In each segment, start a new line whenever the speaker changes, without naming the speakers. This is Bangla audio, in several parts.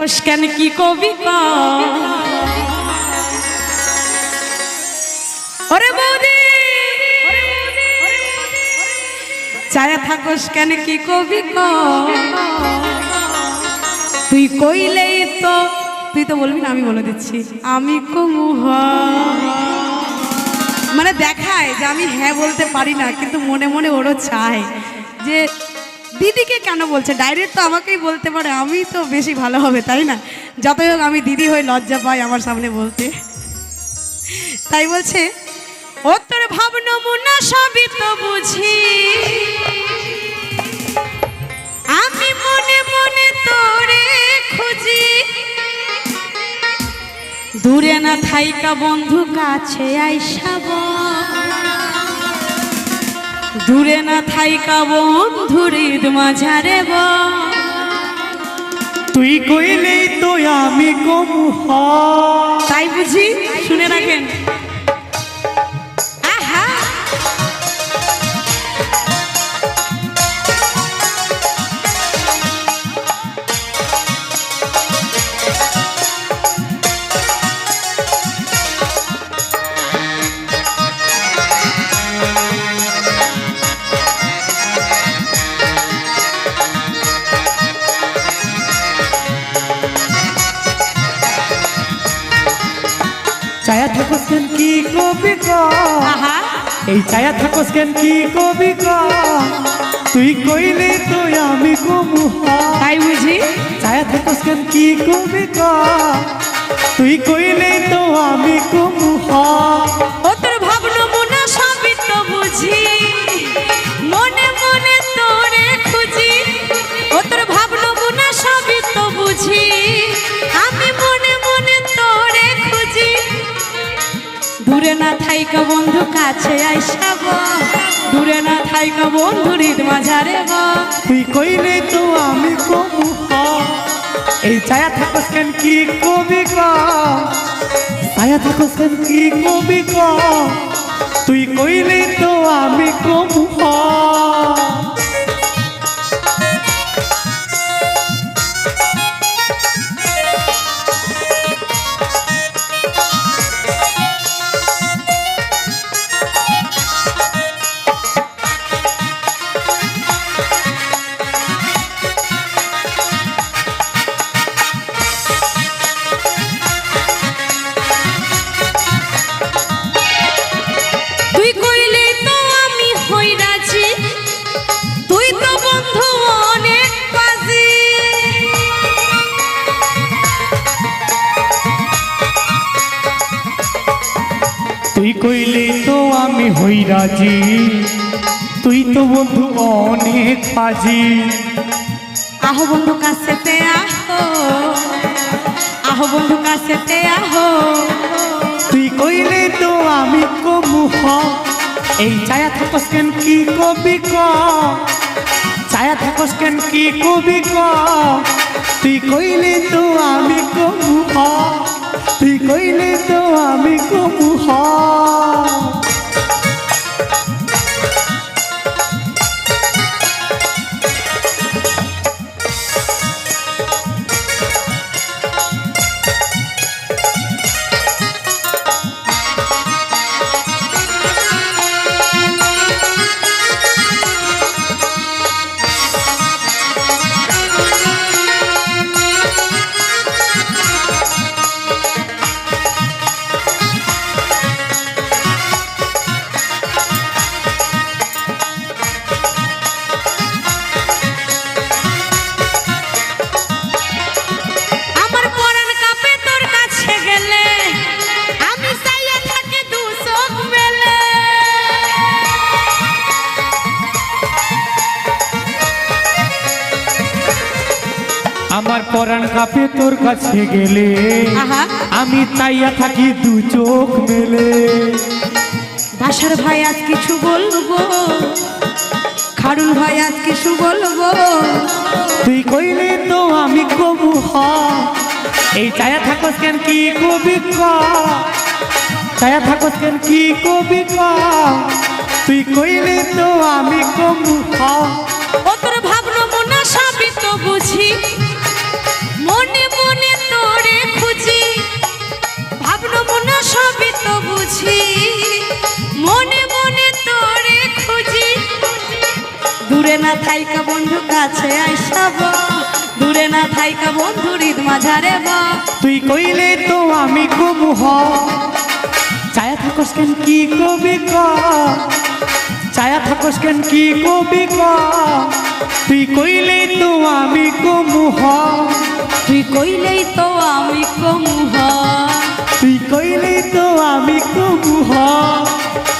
কেন কি কবি ক? ওরে বৌদি চায়া থাকোস কেন কি কবি? তুই কইলেই তো তুই তো বলবি না আমি বলে দিচ্ছি আমি কমুহ মানে দেখায় যে আমি হ্যাঁ বলতে পারি না, কিন্তু মনে মনে ওরও চায় যে দিদিকে কেন বলছে? ডাইরেক্ট তো আমাকেই বলতে পারে, আমি তো বেশি ভালো হবে, তাই না? যতই হোক, আমি দিদি হয়ে লজ্জা পাই আমার সামনে বলতে। তাই বলছে ও তোর ভাব সবই তো বুঝি। আমি মনে মনে তোরে খুঁজি। দূরে না থাইকা বন্ধু কাছে আইসাব দূরে না থাই বন্ধু হৃদ মাঝারে ব।
তুই কইলেই তো আমি কমু হ।
তাই বুঝি? শুনে রাখেন।
কবি ক এই ছায়া থাকোস কেন কি কবি ক তুই কইলে তো আমি কমু।
তাই বুঝি।
ছায়া থাকোস কেন কি কবি ক তুই কইলে তো আমি কমু। হ
ও তোর ভাব নমুনা সবই তো বুঝি। মনে মনে তোরে খুঁজি। ও তোর ভাব নমুনা সবই তো বুঝি। থাইকা বন্ধু কাছে আইসাব দূরে না থাইকা বন্ধু হৃদ মাঝারে
তুই কইলে তো আমি কমু এই ছায়া থাকস কেন কি কবি ক? ছায়া থাকস কেন কি কবি ক? তুই কইলে তো
রাজি। তুই তো বন্ধু অনেক
পাজি
আহো বন্ধু কাছেতে আহো আহো বন্ধু কাছেতে আহো
তুই কইলে তো আমি কমু হ। এই ছায়া থাকস কেন কি কবি ক? ছায়া থাকস কেন কি কবি ক? তুই কইলে তো আমি কমু হ। তুই কইলে তো আমি কমু হ।
পরাণ কাপে তোর কাছে গেলে আমি
তাইয়া থাকি দু চোখ মেলে।
বাসার ভাই আজ কিছু বলব? খাড়ুল ভাই আজ কিছু বলব?
তুই কইলে তো আমি কবু হ। এই ছায়া থাকস কেন কি কবি ছায়া থাকস কেন কি কবি তুই কইলে তো আমি কবু হ।
ও তোর ভাব নমুনা সবই তো বুঝি। বুঝি মনে মনে তোরে খুঁজি। দূরে না থাইকা বন্ধু কাছে আইসাব দূরে না থাইকা বন্ধু মাঝারে
তুই কইলে তো আমি হ। চায়া থাকস কেন কি কবি ক? চায়া থাকস কেন কি কবি ক? তুই কইলে তো আমি কমু হ।
তুই কইলেই তো আমি কমু
তো আমি কমুহ।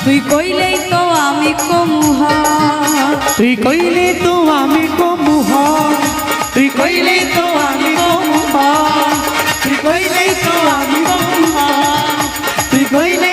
তুই কইলেই তো আমি কমুহ।
তুই কইলে তো আমি কমুহ। তুই কইলে তো আমি কমুহ। তুই কইলে তো আমি কমুহ। তুই কইলে